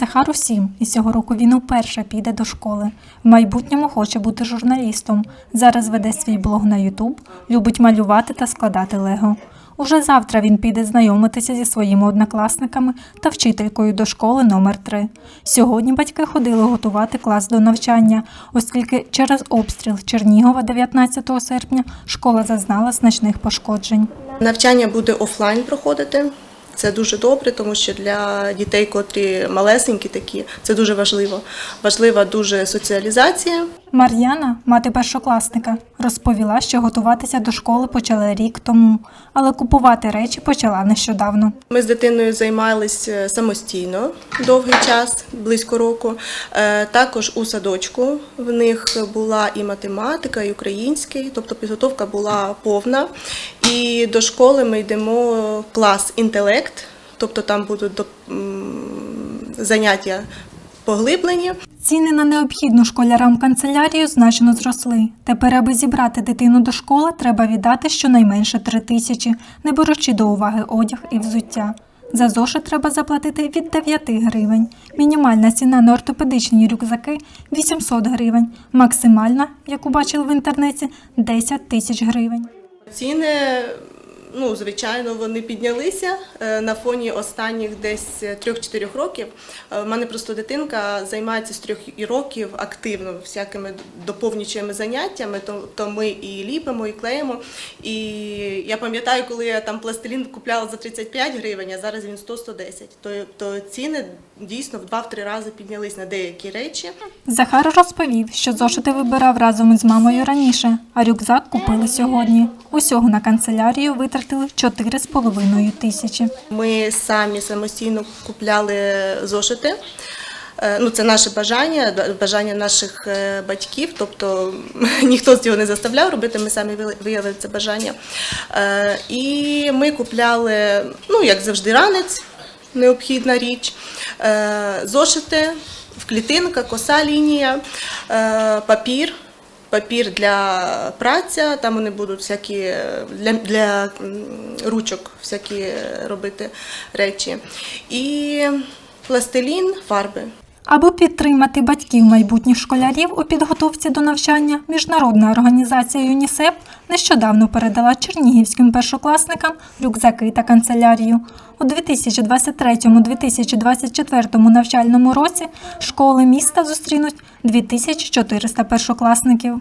Захару сім, і цього року він уперше піде до школи. В майбутньому хоче бути журналістом. Зараз веде свій блог на Ютуб, любить малювати та складати лего. Уже завтра він піде знайомитися зі своїми однокласниками та вчителькою до школи номер 3 Сьогодні батьки ходили готувати клас до навчання, оскільки через обстріл Чернігова 19 серпня школа зазнала значних пошкоджень. Навчання буде офлайн проходити. Це дуже добре, тому що для дітей, котрі малесенькі такі, це дуже важливо. Важлива дуже соціалізація. Мар'яна, мати першокласника, розповіла, що готуватися до школи почали рік тому, але купувати речі почала нещодавно. Ми з дитиною займалися самостійно довгий час, близько року. Е, Також у садочку в них була і математика, і український, тобто підготовка була повна. І до школи ми йдемо клас інтелект, тобто там будуть заняття поглиблені. Ціни на необхідну школярам канцелярію значно зросли. Тепер, аби зібрати дитину до школи, треба віддати щонайменше три тисячі, не беручи до уваги одяг і взуття. За зошит треба заплатити від 9 гривень. Мінімальна ціна на ортопедичні рюкзаки 800 гривень. Максимальна, яку бачили в інтернеті, 10 тисяч гривень. Ціни, ну, звичайно, вони піднялися е, на фоні останніх десь 3-4 років. Е, У мене просто дитинка займається з 3 років активно всякими доповнюючими заняттями, то, то ми і ліпимо, і клеїмо. І я пам'ятаю, коли я там пластилін купляла за 35 гривень, а зараз він 100-110. То, то ціни дійсно в 2-3 рази піднялись на деякі речі. Захар розповів, що зошити вибирав разом із мамою раніше, а рюкзак купили сьогодні. Усього на канцелярію витратили 4,5 тисячі. Ми самі самостійно купляли зошити. Е, Ну, це наше бажання, бажання наших е, батьків, тобто ніхто з цього не заставляв робити, ми самі виявили це бажання. Е, І ми купляли, ну, як завжди, ранець, необхідна річ, зошити, вклітинка, коса лінія, папір. Папір для праця, там вони будуть всякі для, для ручок всякі робити речі. І пластилін, фарби. Аби підтримати батьків майбутніх школярів у підготовці до навчання, міжнародна організація ЮНІСЕФ нещодавно передала чернігівським першокласникам рюкзаки та канцелярію. У 2023-2024 навчальному році школи міста зустрінуть 2400 першокласників.